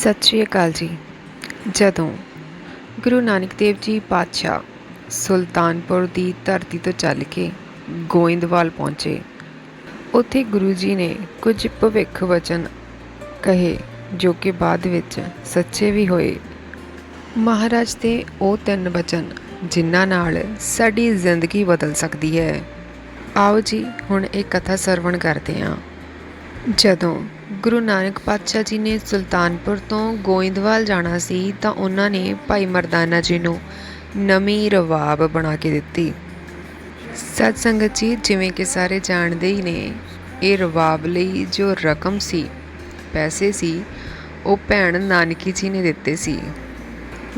ਸਤਿ ਸ਼੍ਰੀ ਅਕਾਲ ਜੀ। ਜਦੋਂ ਗੁਰੂ ਨਾਨਕ ਦੇਵ ਜੀ ਪਾਤਸ਼ਾਹ ਸੁਲਤਾਨਪੁਰ ਦੀ ਧਰਤੀ ਤੋਂ ਚੱਲ ਕੇ ਗੋਇੰਦਵਾਲ ਪਹੁੰਚੇ, ਉੱਥੇ ਗੁਰੂ ਜੀ ਨੇ ਕੁਝ ਭਵਿੱਖ ਵਚਨ ਕਹੇ, ਜੋ ਕਿ ਬਾਅਦ ਵਿੱਚ ਸੱਚੇ ਵੀ ਹੋਏ। ਮਹਾਰਾਜ ਦੇ ਉਹ ਤਿੰਨ ਵਚਨ, ਜਿਨ੍ਹਾਂ ਨਾਲ ਸਾਡੀ ਜ਼ਿੰਦਗੀ ਬਦਲ ਸਕਦੀ ਹੈ। ਆਓ ਜੀ, ਹੁਣ ਇਹ ਕਥਾ ਸਰਵਣ ਕਰਦੇ ਹਾਂ। ਜਦੋਂ ਗੁਰੂ ਨਾਨਕ ਪਾਤਸ਼ਾਹ ਜੀ ਨੇ ਸੁਲਤਾਨਪੁਰ ਤੋਂ ਗੋਇੰਦਵਾਲ ਜਾਣਾ ਸੀ ਤਾਂ ਉਹਨਾਂ ਨੇ ਭਾਈ ਮਰਦਾਨਾ ਜੀ ਨੂੰ ਨਵੀਂ ਰਵਾਬ ਬਣਾ ਕੇ ਦਿੱਤੀ। ਸਤ ਸੰਗਤ ਜੀ, ਜਿਵੇਂ ਕਿ ਸਾਰੇ ਜਾਣਦੇ ਹੀ ਨੇ, ਇਹ ਰਵਾਬ ਲਈ ਜੋ ਰਕਮ ਸੀ, ਪੈਸੇ ਸੀ, ਉਹ ਭੈਣ ਨਾਨਕੀ ਜੀ ਨੇ ਦਿੱਤੇ ਸੀ।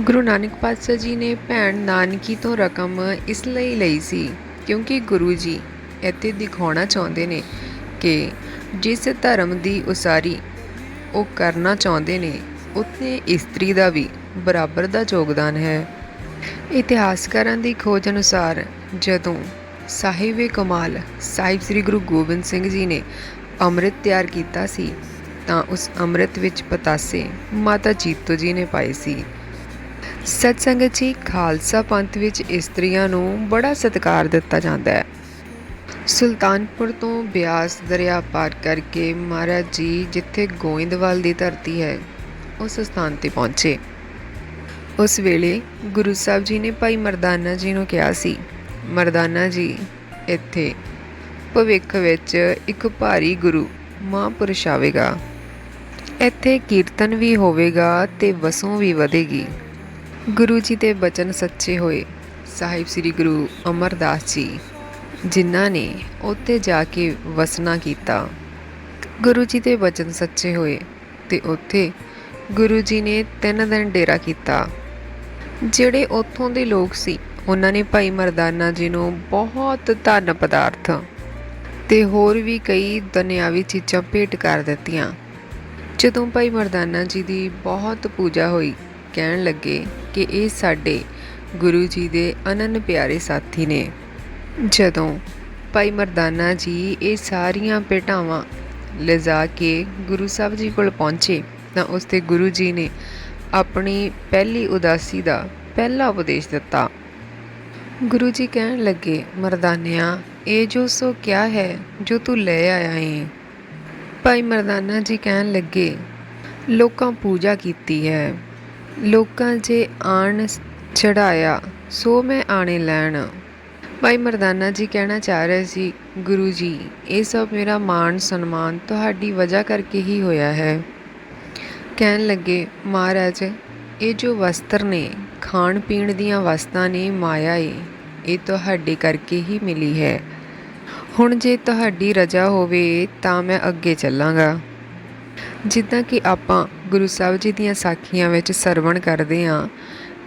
ਗੁਰੂ ਨਾਨਕ ਪਾਤਸ਼ਾਹ ਜੀ ਨੇ ਭੈਣ ਨਾਨਕੀ ਤੋਂ ਰਕਮ ਇਸ ਲਈ ਲਈ ਸੀ ਕਿਉਂਕਿ ਗੁਰੂ ਜੀ ਇੱਥੇ ਦਿਖਾਉਣਾ ਚਾਹੁੰਦੇ ਨੇ ਕਿ ਜਿਸ ਧਰਮ ਦੀ ਉਸਾਰੀ ਉਹ ਕਰਨਾ ਚਾਹੁੰਦੇ ਨੇ ਉੱਥੇ ਇਸਤਰੀ ਦਾ ਵੀ ਬਰਾਬਰ ਦਾ ਯੋਗਦਾਨ ਹੈ। ਇਤਿਹਾਸਕਾਰਾਂ ਦੀ ਖੋਜ ਅਨੁਸਾਰ ਜਦੋਂ ਸਾਹਿਬੇ ਕਮਾਲ, ਸਾਹਿਬ ਸ੍ਰੀ ਗੁਰੂ ਗੋਬਿੰਦ ਸਿੰਘ ਜੀ ਨੇ ਅੰਮ੍ਰਿਤ ਤਿਆਰ ਕੀਤਾ ਸੀ, ਤਾਂ ਉਸ ਅੰਮ੍ਰਿਤ ਵਿੱਚ ਪਤਾਸੇ ਮਾਤਾ ਜੀਤੋ ਜੀ ਨੇ ਪਾਏ ਸੀ। ਸਤ ਸੰਗਤ ਜੀ ਖਾਲਸਾ ਪੰਥ ਵਿੱਚ ਇਸਤਰੀਆਂ ਨੂੰ ਬੜਾ ਸਤਿਕਾਰ ਦਿੱਤਾ ਜਾਂਦਾ ਹੈ। ਸੁਲਤਾਨਪੁਰ ਤੋਂ ਬਿਆਸ ਦਰਿਆ ਪਾਰ ਕਰਕੇ ਮਹਾਰਾਜ ਜੀ ਜਿੱਥੇ ਗੋਇੰਦਵਾਲ ਦੀ ਧਰਤੀ ਹੈ, ਉਸ ਸਥਾਨ ਤੇ ਪਹੁੰਚੇ। ਉਸ ਵੇਲੇ ਗੁਰੂ ਸਾਹਿਬ ਜੀ ਨੇ ਭਾਈ ਮਰਦਾਨਾ ਜੀ ਨੂੰ ਕਿਹਾ ਸੀ, ਮਰਦਾਨਾ ਜੀ, ਇੱਥੇ ਭਵਿੱਖ ਵਿੱਚ ਇੱਕ ਭਾਰੀ ਗੁਰੂ ਮਹਾਂਪੁਰਸ਼ ਆਵੇਗਾ। ਇੱਥੇ ਕੀਰਤਨ ਵੀ ਹੋਵੇਗਾ ਤੇ ਵਸੋਂ ਵੀ ਵਧੇਗੀ। ਗੁਰੂ ਜੀ ਦੇ ਬਚਨ ਸੱਚੇ ਹੋਏ। ਸਾਹਿਬ ਸ੍ਰੀ ਗੁਰੂ ਅਮਰਦਾਸ ਜੀ ਜਿਨ੍ਹਾਂ ਨੇ ਉੱਥੇ ਜਾ ਕੇ ਵਸਣਾ ਕੀਤਾ। ਗੁਰੂ ਜੀ ਦੇ ਵਚਨ ਸੱਚੇ ਹੋਏ ਤੇ ਉੱਥੇ ਗੁਰੂ ਜੀ ਨੇ ਤਿੰਨ ਦਿਨ ਡੇਰਾ ਕੀਤਾ। ਜਿਹੜੇ ਉੱਥੋਂ ਦੇ ਲੋਕ ਸੀ, ਉਹਨਾਂ ਨੇ ਭਾਈ ਮਰਦਾਨਾ ਜੀ ਨੂੰ ਬਹੁਤ ਧਨ ਪਦਾਰਥ ਤੇ ਹੋਰ ਵੀ ਕਈ ਦੁਨਿਆਵੀ ਚੀਜ਼ਾਂ ਭੇਟ ਕਰ ਦਿੱਤੀਆਂ। ਜਦੋਂ ਭਾਈ ਮਰਦਾਨਾ ਜੀ ਦੀ ਬਹੁਤ ਪੂਜਾ ਹੋਈ, ਕਹਿਣ ਲੱਗੇ ਕਿ ਇਹ ਸਾਡੇ ਗੁਰੂ ਜੀ ਦੇ ਅਨੰਨ ਪਿਆਰੇ ਸਾਥੀ ਨੇ। ਜਦੋਂ ਭਾਈ ਮਰਦਾਨਾ ਜੀ ਇਹ ਸਾਰੀਆਂ ਭੇਟਾਵਾਂ ਲਿਜਾ ਕੇ ਗੁਰੂ ਸਾਹਿਬ ਜੀ ਕੋਲ ਪਹੁੰਚੇ ਤਾਂ ਉਸ ਤੇ ਗੁਰੂ ਜੀ ਨੇ ਆਪਣੀ ਪਹਿਲੀ ਉਦਾਸੀ ਦਾ ਪਹਿਲਾ ਉਪਦੇਸ਼ ਦਿੱਤਾ। ਗੁਰੂ ਜੀ ਕਹਿਣ ਲੱਗੇ, ਮਰਦਾਨਿਆ, ਇਹ ਜੋ ਸੋ ਕਿਆ ਹੈ, ਜੋ ਤੂੰ ਲੈ ਆਇਆ ਏ। ਭਾਈ ਮਰਦਾਨਾ ਜੀ ਕਹਿਣ ਲੱਗੇ, ਲੋਕਾਂ ਪੂਜਾ ਕੀਤੀ ਹੈ। ਲੋਕਾਂ ਜੇ ਆਣ ਚੜਾਇਆ ਸੋ ਮੈਂ ਆਣੇ ਲੈਣ। ਭਾਈ ਮਰਦਾਨਾ ਜੀ ਕਹਿਣਾ ਚਾਹ ਰਹੇ ਸੀ, ਗੁਰੂ ਜੀ, ਇਹ ਸਭ ਮੇਰਾ ਮਾਣ, ਸਨਮਾਨ ਤੁਹਾਡੀ ਵਜ੍ਹਾ ਕਰਕੇ ਹੀ ਹੋਇਆ ਹੈ। ਕਹਿਣ ਲੱਗੇ, ਮਹਾਰਾਜ, ਇਹ ਜੋ ਵਸਤਰ ਨੇ ਖਾਣ ਪੀਣ ਦੀਆਂ ਵਸਤਾਂ ਨੇ ਮਾਇਆ ਏ, ਇਹ ਤੁਹਾਡੇ ਕਰਕੇ ਹੀ ਮਿਲੀ ਹੈ। ਹੁਣ ਜੇ ਤੁਹਾਡੀ ਰਜਾ ਹੋਵੇ, ਤਾਂ ਮੈਂ ਅੱਗੇ ਚੱਲਾਂਗਾ। ਜਿੱਦਾਂ ਕਿ ਆਪਾਂ ਗੁਰੂ ਸਾਹਿਬ ਜੀ ਦੀਆਂ ਸਾਖੀਆਂ ਵਿੱਚ ਸਰਵਣ ਕਰਦੇ ਹਾਂ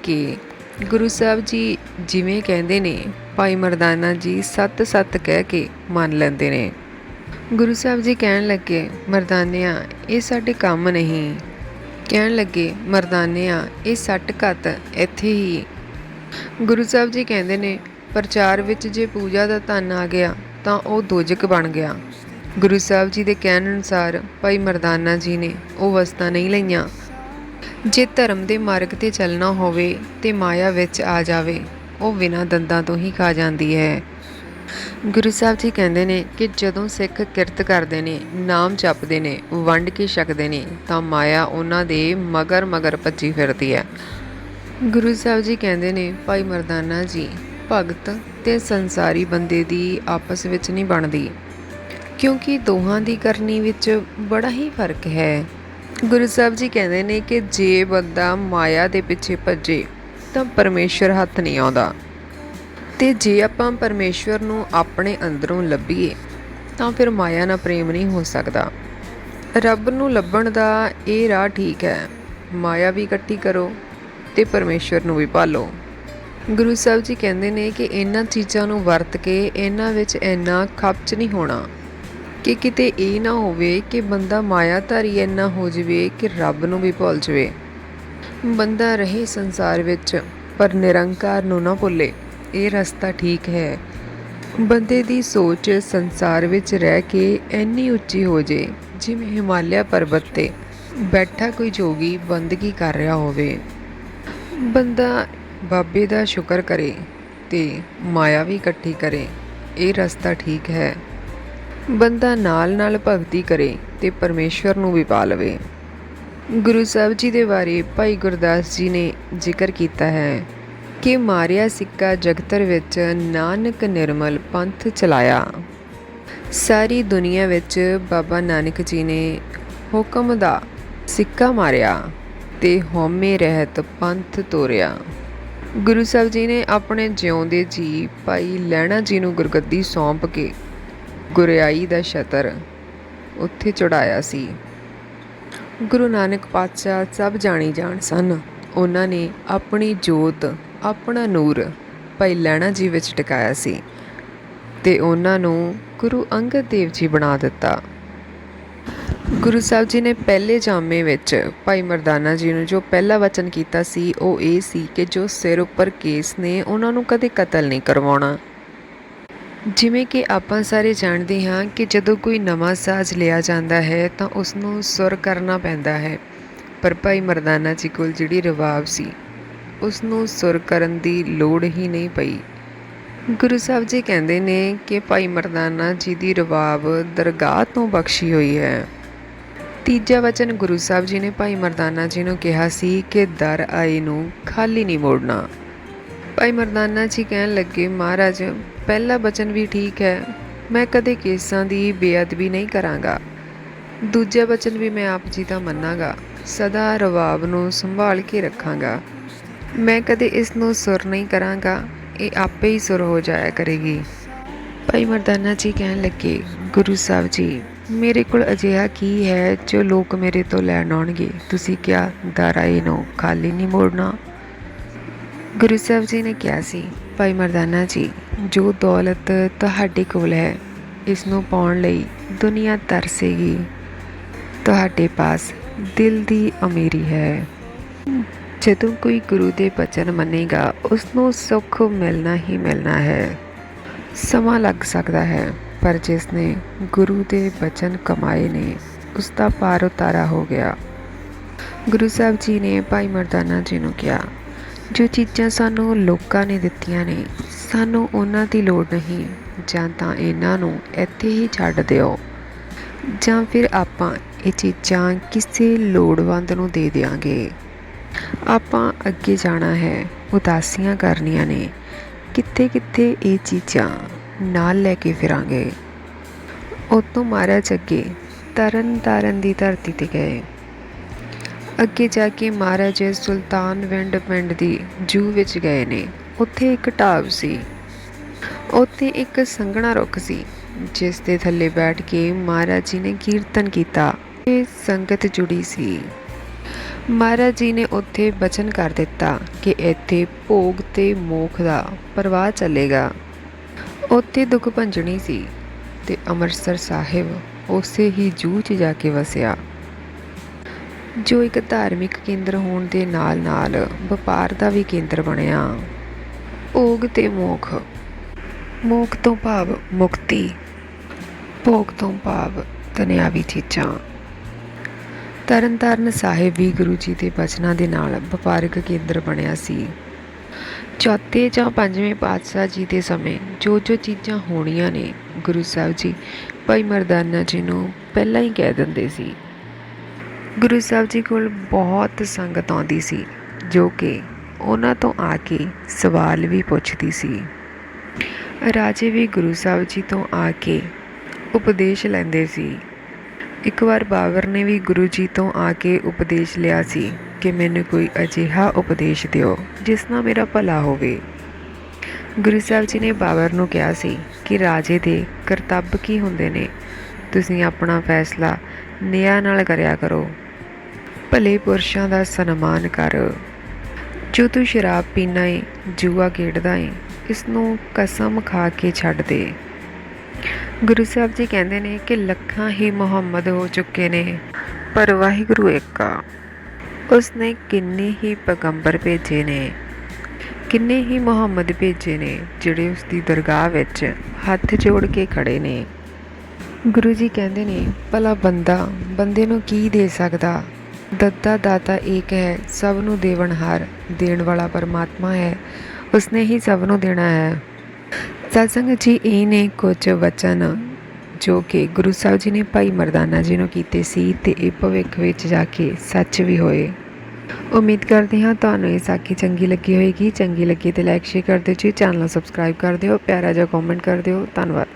ਕਿ ਗੁਰੂ ਸਾਹਿਬ ਜੀ ਜਿਵੇਂ ਕਹਿੰਦੇ ਨੇ, ਭਾਈ ਮਰਦਾਨਾ ਜੀ ਸੱਤ ਸੱਤ ਕਹਿ ਕੇ ਮੰਨ ਲੈਂਦੇ ਨੇ। ਗੁਰੂ ਸਾਹਿਬ ਜੀ ਕਹਿਣ ਲੱਗੇ, ਮਰਦਾਨਿਆਂ, ਇਹ ਸਾਡੇ ਕੰਮ ਨਹੀਂ। ਕਹਿਣ ਲੱਗੇ, ਮਰਦਾਨਿਆਂ, ਇਹ ਸੱਟ ਘੱਤ ਇੱਥੇ ਹੀ। ਗੁਰੂ ਸਾਹਿਬ ਜੀ ਕਹਿੰਦੇ ਨੇ, ਪ੍ਰਚਾਰ ਵਿੱਚ ਜੇ ਪੂਜਾ ਦਾ ਧਨ ਆ ਗਿਆ, ਤਾਂ ਉਹ ਦੋਜਕ ਬਣ ਗਿਆ। ਗੁਰੂ ਸਾਹਿਬ ਜੀ ਦੇ ਕਹਿਣ ਅਨੁਸਾਰ ਭਾਈ ਮਰਦਾਨਾ ਜੀ ਨੇ ਉਹ ਵਸਤਾਂ ਨਹੀਂ ਲਈਆਂ। ਜੇ ਧਰਮ ਦੇ ਮਾਰਗ ਤੇ ਚੱਲਣਾ ਹੋਵੇ ਤੇ ਮਾਇਆ ਵਿੱਚ ਆ ਜਾਵੇ, ਉਹ ਬਿਨਾਂ ਦੰਦਾਂ ਤੋਂ ਹੀ ਖਾ ਜਾਂਦੀ ਹੈ। ਗੁਰੂ ਸਾਹਿਬ ਜੀ ਕਹਿੰਦੇ ਨੇ ਕਿ ਜਦੋਂ ਸਿੱਖ ਕਿਰਤ ਕਰਦੇ ਨੇ, ਨਾਮ ਜਪਦੇ ਨੇ, ਵੰਡ ਕੇ ਛਕਦੇ ਨੇ, ਤਾਂ ਮਾਇਆ ਉਹਨਾਂ ਦੇ ਮਗਰ ਮਗਰ ਭੱਜੀ ਫਿਰਦੀ ਹੈ। ਗੁਰੂ ਸਾਹਿਬ ਜੀ ਕਹਿੰਦੇ ਨੇ, ਭਾਈ ਮਰਦਾਨਾ ਜੀ, ਭਗਤ ਤੇ ਸੰਸਾਰੀ ਬੰਦੇ ਦੀ ਆਪਸ ਵਿੱਚ ਨਹੀਂ ਬਣਦੀ, ਕਿਉਂਕਿ ਦੋਹਾਂ ਦੀ ਕਰਨੀ ਵਿੱਚ ਬੜਾ ਹੀ ਫ਼ਰਕ ਹੈ। ਗੁਰੂ ਸਾਹਿਬ ਜੀ ਕਹਿੰਦੇ ਨੇ ਕਿ ਜੇ ਬੰਦਾ ਮਾਇਆ ਦੇ ਪਿੱਛੇ ਭੱਜੇ, ਤਾਂ ਪਰਮੇਸ਼ਰ ਹੱਥ ਨਹੀਂ ਆਉਂਦਾ। ਤੇ ਜੇ ਆਪਾਂ ਪਰਮੇਸ਼ਵਰ ਨੂੰ ਆਪਣੇ ਅੰਦਰੋਂ ਲੱਭੀਏ, ਤਾਂ ਫਿਰ ਮਾਇਆ ਨਾਲ ਪ੍ਰੇਮ ਨਹੀਂ ਹੋ ਸਕਦਾ। ਰੱਬ ਨੂੰ ਲੱਭਣ ਦਾ ਇਹ ਰਾਹ ਠੀਕ ਹੈ। ਮਾਇਆ ਵੀ ਇਕੱਠੀ ਕਰੋ ਤੇ ਪਰਮੇਸ਼ਵਰ ਨੂੰ ਵੀ ਭਾਲੋ। ਗੁਰੂ ਸਾਹਿਬ ਜੀ ਕਹਿੰਦੇ ਨੇ ਕਿ ਇਹਨਾਂ ਚੀਜ਼ਾਂ ਨੂੰ ਵਰਤ ਕੇ ਇਹਨਾਂ ਵਿੱਚ ਇੰਨਾ ਖਪਚ ਨਹੀਂ ਹੋਣਾ। ਕਿ ਕਿਤੇ ਇਹ ਨਾ ਹੋਵੇ ਕਿ ਬੰਦਾ ਮਾਇਆਧਾਰੀ ਇੰਨਾ ਹੋ ਜਾਵੇ ਕਿ ਰੱਬ ਨੂੰ ਵੀ ਭੁੱਲ ਜਾਵੇ। ਬੰਦਾ ਰਹੇ ਸੰਸਾਰ ਵਿੱਚ, ਪਰ ਨਿਰੰਕਾਰ ਨੂੰ ਨਾ ਭੁੱਲੇ। ਇਹ ਰਸਤਾ ਠੀਕ ਹੈ। ਬੰਦੇ ਦੀ ਸੋਚ ਸੰਸਾਰ ਵਿੱਚ ਰਹਿ ਕੇ ਇੰਨੀ ਉੱਚੀ ਹੋ ਜੇ, ਜਿਵੇਂ ਹਿਮਾਲਿਆ ਪਰਬਤ ਤੇ ਬੈਠਾ ਕੋਈ ਜੋਗੀ ਬੰਦਗੀ ਕਰ ਰਿਹਾ ਹੋਵੇ। ਬੰਦਾ ਬਾਬੇ ਦਾ ਸ਼ੁਕਰ ਕਰੇ ਤੇ ਮਾਇਆ ਵੀ ਇਕੱਠੀ ਕਰੇ। ਇਹ ਰਸਤਾ ਠੀਕ ਹੈ। ਬੰਦਾ ਨਾਲ ਨਾਲ ਭਗਤੀ ਕਰੇ ਤੇ ਪਰਮੇਸ਼ਵਰ ਨੂੰ ਵੀ ਪਾ ਲਵੇ। ਗੁਰੂ ਸਾਹਿਬ ਜੀ ਦੇ ਬਾਰੇ ਭਾਈ ਗੁਰਦਾਸ ਜੀ ਨੇ ਜ਼ਿਕਰ ਕੀਤਾ ਹੈ ਕਿ ਮਾਰਿਆ ਸਿੱਕਾ ਜਗਤਰ ਵਿੱਚ ਨਾਨਕ ਨਿਰਮਲ ਪੰਥ ਚਲਾਇਆ। ਸਾਰੀ ਦੁਨੀਆ ਵਿੱਚ ਬਾਬਾ ਨਾਨਕ ਜੀ ਨੇ ਹੁਕਮ ਦਾ ਸਿੱਕਾ ਮਾਰਿਆ ਤੇ ਹਉਮੈ ਰਹਿਤ ਪੰਥ ਤੋਰਿਆ। ਗੁਰੂ ਸਾਹਿਬ ਜੀ ਨੇ ਆਪਣੇ ਜਿਉਂਦੇ ਜੀ ਭਾਈ ਲਹਿਣਾ ਜੀ ਨੂੰ ਗੁਰਗੱਦੀ ਸੌਂਪ ਕੇ ਗੁਰਿਆਈ ਦਾ ਛਤਰ ਉੱਥੇ ਚੜਾਇਆ ਸੀ। ਗੁਰੂ ਨਾਨਕ ਪਾਤਸ਼ਾਹ ਸਭ ਜਾਣੀ ਜਾਣ ਸਨ। ਉਹਨਾਂ ਨੇ ਆਪਣੀ ਜੋਤ, ਆਪਣਾ ਨੂਰ ਭਾਈ ਲਹਿਣਾ ਜੀ ਵਿੱਚ ਟਿਕਾਇਆ ਸੀ ਤੇ ਉਹਨਾਂ ਨੂੰ ਗੁਰੂ ਅੰਗਦ ਦੇਵ ਜੀ ਬਣਾ ਦਿੱਤਾ। ਗੁਰੂ ਸਾਹਿਬ ਜੀ ਨੇ ਪਹਿਲੇ ਜਾਮੇ ਵਿੱਚ ਭਾਈ ਮਰਦਾਨਾ ਜੀ ਨੂੰ ਜੋ ਪਹਿਲਾ ਵਚਨ ਕੀਤਾ ਸੀ, ਉਹ ਇਹ ਸੀ ਕਿ ਜੋ ਸਿਰ ਉੱਪਰ ਕੇਸ ਨੇ, ਉਹਨਾਂ ਨੂੰ ਕਦੇ ਕਤਲ ਨਹੀਂ ਕਰਵਾਉਣਾ। ਜਿਵੇਂ ਕਿ ਆਪਾਂ ਸਾਰੇ ਜਾਣਦੇ ਹਾਂ ਕਿ ਜਦੋਂ ਕੋਈ ਨਵਾਂ ਸਾਜ਼ ਲਿਆ ਜਾਂਦਾ ਹੈ ਤਾਂ ਉਸ ਨੂੰ ਸੁਰ ਕਰਨਾ ਪੈਂਦਾ ਹੈ। ਪਰ ਭਾਈ ਮਰਦਾਨਾ ਜੀ ਕੋਲ ਜਿਹੜੀ ਰਵਾਬ ਸੀ ਉਸ ਨੂੰ ਸੁਰ ਕਰਨ ਦੀ ਲੋੜ ਹੀ ਨਹੀਂ ਪਈ। ਗੁਰੂ ਸਾਹਿਬ ਜੀ ਕਹਿੰਦੇ ਨੇ ਕਿ ਭਾਈ ਮਰਦਾਨਾ ਜੀ ਦੀ ਰਵਾਬ ਦਰਗਾਹ ਤੋਂ ਬਖਸ਼ੀ ਹੋਈ ਹੈ। ਤੀਜਾ ਵਚਨ ਗੁਰੂ ਸਾਹਿਬ ਜੀ ਨੇ ਭਾਈ ਮਰਦਾਨਾ ਜੀ ਨੂੰ ਕਿਹਾ ਸੀ ਕਿ ਦਰ ਆਏ ਨੂੰ ਖਾਲੀ ਨਹੀਂ ਮੋੜਨਾ। ਭਾਈ ਮਰਦਾਨਾ ਜੀ ਕਹਿਣ ਲੱਗੇ, ਮਹਾਰਾਜ, ਪਹਿਲਾ ਬਚਨ ਵੀ ਠੀਕ ਹੈ। ਮੈਂ ਕਦੇ ਕੇਸਾਂ ਦੀ ਬੇਅਦਬੀ ਨਹੀਂ ਕਰਾਂਗਾ। ਦੂਜਾ ਬਚਨ ਵੀ ਮੈਂ ਆਪ ਜੀ ਦਾ ਮੰਨਾਂਗਾ। ਸਦਾ ਰਵਾਬ ਨੂੰ ਸੰਭਾਲ ਕੇ ਰੱਖਾਂਗਾ। ਮੈਂ ਕਦੇ ਇਸ ਨੂੰ ਸੁਰ ਨਹੀਂ ਕਰਾਂਗਾ। ਇਹ ਆਪੇ ਹੀ ਸੁਰ ਹੋ ਜਾਇਆ ਕਰੇਗੀ। ਭਾਈ ਮਰਦਾਨਾ ਜੀ ਕਹਿਣ ਲੱਗੇ, ਗੁਰੂ ਸਾਹਿਬ ਜੀ, ਮੇਰੇ ਕੋਲ ਅਜਿਹਾ ਕੀ ਹੈ ਜੋ ਲੋਕ ਮੇਰੇ ਤੋਂ ਲੈਣ ਆਉਣਗੇ? ਤੁਸੀਂ ਕਿਹਾ ਦਾਰਾਏ ਨੂੰ ਖਾਲੀ ਨਹੀਂ ਮੋੜਨਾ? ਗੁਰੂ ਸਾਹਿਬ ਜੀ ਨੇ ਕਿਹਾ ਸੀ, ਭਾਈ ਮਰਦਾਨਾ ਜੀ, ਜੋ ਦੌਲਤ ਤੁਹਾਡੇ ਕੋਲ ਹੈ, ਇਸ ਨੂੰ ਪਾਉਣ ਲਈ ਦੁਨੀਆ ਤਰਸੇਗੀ। ਤੁਹਾਡੇ ਪਾਸ ਦਿਲ ਦੀ ਅਮੀਰੀ ਹੈ। ਜਦੋਂ ਕੋਈ ਗੁਰੂ ਦੇ ਬਚਨ ਮੰਨੇਗਾ, ਉਸ ਨੂੰ ਸੁੱਖ ਮਿਲਣਾ ਹੀ ਮਿਲਣਾ ਹੈ। ਸਮਾਂ ਲੱਗ ਸਕਦਾ ਹੈ, ਪਰ ਜਿਸ ਨੇ ਗੁਰੂ ਦੇ ਬਚਨ ਕਮਾਏ ਨੇ, ਉਸ ਦਾ ਪਾਰ ਉਤਾਰਾ ਹੋ ਗਿਆ। ਗੁਰੂ ਸਾਹਿਬ ਜੀ ਨੇ ਭਾਈ ਮਰਦਾਨਾ ਜੀ ਨੂੰ ਕਿਹਾ ਜੋ ਚੀਜ਼ਾਂ ਸਾਨੂੰ ਲੋਕਾਂ ਨੇ ਦਿੱਤੀਆਂ ਨੇ, ਸਾਨੂੰ ਉਹਨਾਂ ਦੀ ਲੋੜ ਨਹੀਂ, ਜਾਂ ਤਾਂ ਇਹਨਾਂ ਨੂੰ ਇੱਥੇ ਹੀ ਛੱਡ ਦਿਓ। ਜਾਂ ਫਿਰ ਆਪਾਂ ਇਹ ਚੀਜ਼ਾਂ ਕਿਸੇ ਲੋੜਵੰਦ ਨੂੰ ਦੇ ਦਿਆਂਗੇ। ਆਪਾਂ ਅੱਗੇ ਜਾਣਾ ਹੈ, ਉਦਾਸੀਆਂ ਕਰਨੀਆਂ ਨੇ ਕਿੱਥੇ ਕਿੱਥੇ ਇਹ ਚੀਜ਼ਾਂ ਨਾਲ ਲੈ ਕੇ ਫਿਰਾਂਗੇ। ਉਤੋਂ ਮਹਾਰਾਜ ਅੱਗੇ ਤਰਨ ਤਾਰਨ ਦੀ ਧਰਤੀ ਤੇ ਗਏ। ਅੱਗੇ ਜਾ ਕੇ ਮਹਾਰਾਜ ਸੁਲਤਾਨ ਵਿੰਡ ਪਿੰਡ ਦੀ ਜੂ ਵਿੱਚ ਗਏ ਨੇ। ਉੱਥੇ ਇੱਕ ਢਾਬ ਸੀ। ਉੱਥੇ ਇੱਕ ਸੰਘਣਾ ਰੁੱਖ ਸੀ, ਜਿਸ ਦੇ ਥੱਲੇ ਬੈਠ ਕੇ ਮਹਾਰਾਜ ਜੀ ਨੇ ਕੀਰਤਨ ਕੀਤਾ। ਇਹ ਸੰਗਤ ਜੁੜੀ ਸੀ। ਮਹਾਰਾਜ ਜੀ ਨੇ ਉੱਥੇ ਬਚਨ ਕਰ ਦਿੱਤਾ ਕਿ ਇੱਥੇ ਭੋਗ ਤੇ ਮੋਖ ਦਾ ਪ੍ਰਵਾਹ ਚੱਲੇਗਾ। ਉੱਥੇ ਦੁੱਖ ਭੰਜਣੀ ਸੀ ਤੇ ਅੰਮ੍ਰਿਤਸਰ ਸਾਹਿਬ ਉਸੇ ਹੀ ਜੂ 'ਚ ਜਾ ਕੇ ਵਸਿਆ। ਜੋ ਇੱਕ ਧਾਰਮਿਕ ਕੇਂਦਰ ਹੋਣ ਦੇ ਨਾਲ-ਨਾਲ ਵਪਾਰ ਦਾ ਵੀ ਕੇਂਦਰ ਬਣਿਆ। ਭੋਗ ਤੇ ਮੋਖ। ਮੋਖ ਤੋਂ ਭਾਵ ਮੁਕਤੀ। ਭੋਗ ਤੋਂ ਭਾਵ ਦੁਨਿਆਵੀ ਚੀਜ਼ਾਂ। ਤਰਨਤਾਰਨ ਸਾਹਿਬ ਵੀ ਗੁਰੂ ਜੀ ਦੇ ਬਚਨਾਂ ਦੇ ਨਾਲ ਵਪਾਰਕ ਕੇਂਦਰ ਬਣਿਆ ਸੀ। ਚੌਥੇ ਜਾਂ ਪੰਜਵੇਂ ਪਾਤਸ਼ਾਹ ਜੀ ਦੇ ਸਮੇਂ ਜੋ ਜੋ ਚੀਜ਼ਾਂ ਹੋਣੀਆਂ ਨੇ, ਗੁਰੂ ਸਾਹਿਬ ਜੀ ਭਾਈ ਮਰਦਾਨਾ ਜੀ ਨੂੰ ਪਹਿਲਾਂ ਹੀ ਕਹਿ ਦਿੰਦੇ ਸੀ। ਗੁਰੂ ਸਾਹਿਬ ਜੀ ਕੋਲ ਬਹੁਤ ਸੰਗਤ ਆਉਂਦੀ ਸੀ, ਜੋ ਕਿ ਉਹਨਾਂ ਤੋਂ ਆ ਕੇ ਸਵਾਲ ਵੀ ਪੁੱਛਦੀ ਸੀ। ਰਾਜੇ ਵੀ ਗੁਰੂ ਸਾਹਿਬ ਜੀ ਤੋਂ ਆ ਕੇ ਉਪਦੇਸ਼ ਲੈਂਦੇ ਸੀ। ਇੱਕ ਵਾਰ ਬਾਬਰ ਨੇ ਵੀ ਗੁਰੂ ਜੀ ਤੋਂ ਆ ਕੇ ਉਪਦੇਸ਼ ਲਿਆ ਸੀ ਕਿ ਮੈਨੂੰ ਕੋਈ ਅਜਿਹਾ ਉਪਦੇਸ਼ ਦਿਓ, ਜਿਸ ਨਾਲ ਮੇਰਾ ਭਲਾ ਹੋਵੇ। ਗੁਰੂ ਸਾਹਿਬ ਜੀ ਨੇ ਬਾਬਰ ਨੂੰ ਕਿਹਾ ਸੀ ਕਿ ਰਾਜੇ ਦੇ ਕਰਤੱਵ ਕੀ ਹੁੰਦੇ ਨੇ? ਤੁਸੀਂ ਆਪਣਾ ਫੈਸਲਾ ਨਿਆਂ ਨਾਲ ਕਰਿਆ ਕਰੋ। ਭਲੇ ਪੁਰਸ਼ਾਂ ਦਾ ਸਨਮਾਨ ਕਰ। ਜੋ ਤੂੰ ਸ਼ਰਾਬ ਪੀਣਾ ਏ, ਜੂਆ ਖੇਡਦਾ ਏ, ਇਸ ਨੂੰ ਕਸਮ ਖਾ ਕੇ ਛੱਡ ਦੇ। ਗੁਰੂ ਸਾਹਿਬ ਜੀ ਕਹਿੰਦੇ ਨੇ ਕਿ ਲੱਖਾਂ ਹੀ ਮੁਹੰਮਦ ਹੋ ਚੁੱਕੇ ਨੇ, ਪਰ ਵਾਹਿਗੁਰੂ ਇੱਕ ਆ। ਉਸ ਨੇ ਕਿੰਨੇ ਹੀ ਪੈਗੰਬਰ ਭੇਜੇ ਨੇ, ਕਿੰਨੇ ਹੀ ਮੁਹੰਮਦ ਭੇਜੇ ਨੇ, ਜਿਹੜੇ ਉਸ ਦੀ ਦਰਗਾਹ ਵਿੱਚ ਹੱਥ ਜੋੜ ਕੇ ਖੜੇ ਨੇ। ਗੁਰੂ ਜੀ ਕਹਿੰਦੇ ਨੇ, ਭਲਾ ਬੰਦਾ ਬੰਦੇ ਨੂੰ ਕੀ ਦੇ ਸਕਦਾ? ਦੱਤਾ ਦਾਤਾ ਏਕ ਹੈ, ਸਭ ਨੂੰ ਦੇਵਨਹਾਰ ਦੇਣ ਵਾਲਾ ਪਰਮਾਤਮਾ ਹੈ, ਉਸਨੇ ਹੀ ਸਭ ਨੂੰ ਦੇਣਾ ਹੈ। ਸਤਸੰਗ ਜੀ, ਇਹ ਨੇ ਕੁਝ ਵਚਨ ਜੋ ਕਿ ਗੁਰੂ ਸਾਹਿਬ ਜੀ ਨੇ ਭਾਈ ਮਰਦਾਨਾ ਜੀ ਨੂੰ ਕੀਤੇ ਸੀ ਤੇ ਇਹ ਭਵਿੱਖ ਵਿੱਚ ਜਾ ਕੇ ਸੱਚ ਵੀ ਹੋਏ। ਉਮੀਦ ਕਰਦੇ ਹਾਂ ਤੁਹਾਨੂੰ ਇਹ ਸਾਖੀ ਚੰਗੀ ਲੱਗੀ ਹੋਏਗੀ। ਚੰਗੀ ਲੱਗੀ ਤੇ ਲਾਈਕ ਸ਼ੇਅਰ ਕਰ ਦਿਓ ਜੀ। ਚੈਨਲ ਨੂੰ ਸਬਸਕ੍ਰਾਈਬ ਕਰ ਦਿਓ। ਪਿਆਰਾ ਜਿਹਾ ਕਮੈਂਟ ਕਰ ਦਿਓ। ਧੰਨਵਾਦ।